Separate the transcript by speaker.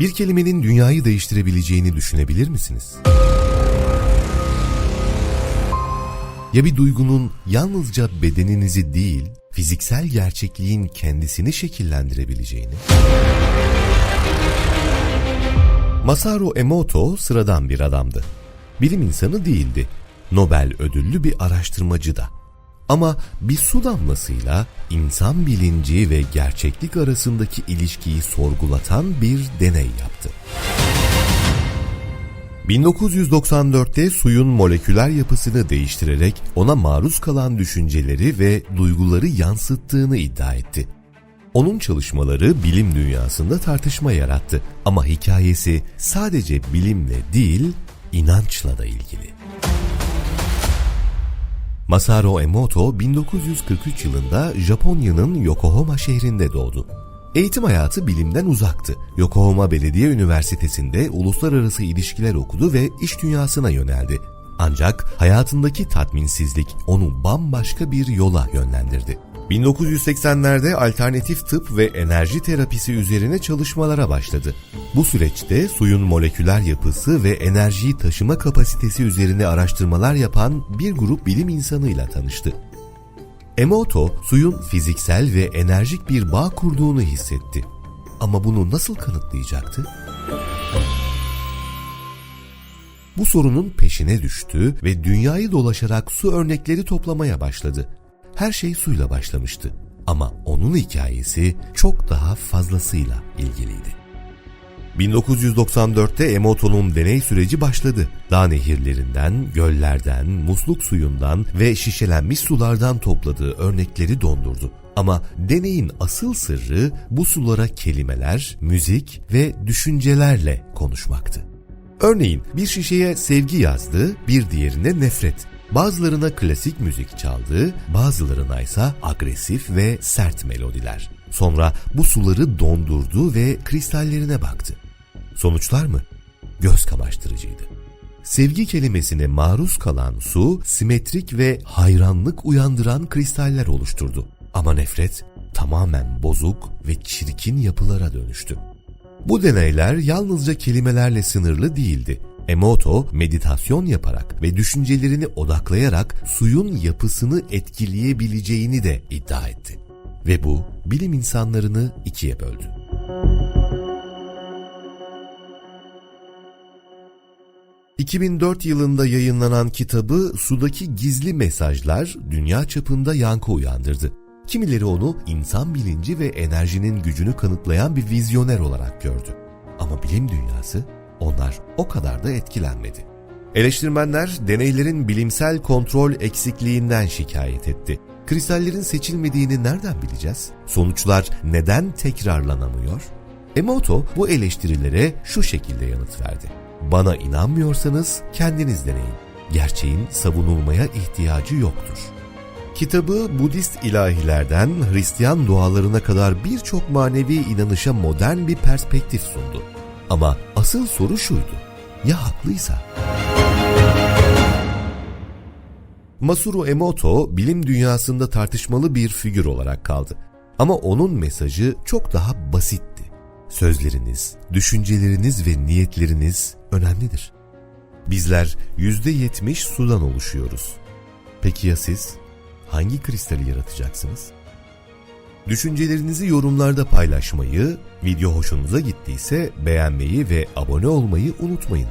Speaker 1: Bir kelimenin dünyayı değiştirebileceğini düşünebilir misiniz? Ya bir duygunun yalnızca bedeninizi değil, fiziksel gerçekliğin kendisini şekillendirebileceğini? Masaru Emoto sıradan bir adamdı. Bilim insanı değildi. Nobel ödüllü bir araştırmacı da. Ama bir su damlasıyla insan bilinci ve gerçeklik arasındaki ilişkiyi sorgulatan bir deney yaptı. 1994'te suyun moleküler yapısını değiştirerek ona maruz kalan düşünceleri ve duyguları yansıttığını iddia etti. Onun çalışmaları bilim dünyasında tartışma yarattı ama hikayesi sadece bilimle değil, inançla da ilgili. Masaru Emoto 1943 yılında Japonya'nın Yokohama şehrinde doğdu. Eğitim hayatı bilimden uzaktı. Yokohama Belediye Üniversitesi'nde uluslararası ilişkiler okudu ve iş dünyasına yöneldi. Ancak hayatındaki tatminsizlik onu bambaşka bir yola yönlendirdi. 1980'lerde alternatif tıp ve enerji terapisi üzerine çalışmalara başladı. Bu süreçte suyun moleküler yapısı ve enerjiyi taşıma kapasitesi üzerine araştırmalar yapan bir grup bilim insanıyla tanıştı. Emoto, suyun fiziksel ve enerjik bir bağ kurduğunu hissetti. Ama bunu nasıl kanıtlayacaktı? Bu sorunun peşine düştü ve dünyayı dolaşarak su örnekleri toplamaya başladı. Her şey suyla başlamıştı ama onun hikayesi çok daha fazlasıyla ilgiliydi. 1994'te Emoto'nun deney süreci başladı. Dağ nehirlerinden, göllerden, musluk suyundan ve şişelenmiş sulardan topladığı örnekleri dondurdu. Ama deneyin asıl sırrı bu sulara kelimeler, müzik ve düşüncelerle konuşmaktı. Örneğin bir şişeye sevgi yazdı, bir diğerine nefret. Bazılarına klasik müzik çaldı, bazılarına ise agresif ve sert melodiler. Sonra bu suları dondurdu ve kristallerine baktı. Sonuçlar mı? Göz kamaştırıcıydı. Sevgi kelimesine maruz kalan su, simetrik ve hayranlık uyandıran kristaller oluşturdu. Ama nefret tamamen bozuk ve çirkin yapılara dönüştü. Bu deneyler yalnızca kelimelerle sınırlı değildi. Emoto meditasyon yaparak ve düşüncelerini odaklayarak suyun yapısını etkileyebileceğini de iddia etti. Ve bu bilim insanlarını ikiye böldü. ...2004 yılında yayınlanan kitabı Sudaki Gizli Mesajlar dünya çapında yankı uyandırdı. Kimileri onu insan bilinci ve enerjinin gücünü kanıtlayan bir vizyoner olarak gördü. Ama bilim dünyası onlar o kadar da etkilenmedi. Eleştirmenler deneylerin bilimsel kontrol eksikliğinden şikayet etti. Kristallerin seçilmediğini nereden bileceğiz? Sonuçlar neden tekrarlanamıyor? Emoto bu eleştirilere şu şekilde yanıt verdi. Bana inanmıyorsanız kendiniz deneyin. Gerçeğin savunulmaya ihtiyacı yoktur. Kitabı Budist ilahilerden Hristiyan dualarına kadar birçok manevi inanışa modern bir perspektif sundu. Ama asıl soru şuydu. Ya haklıysa? Masuru Emoto bilim dünyasında tartışmalı bir figür olarak kaldı. Ama onun mesajı çok daha basitti. Sözleriniz, düşünceleriniz ve niyetleriniz önemlidir. Bizler yüzde yetmiş sudan oluşuyoruz. Peki ya siz? Hangi kristali yaratacaksınız? Düşüncelerinizi yorumlarda paylaşmayı, video hoşunuza gittiyse beğenmeyi ve abone olmayı unutmayın.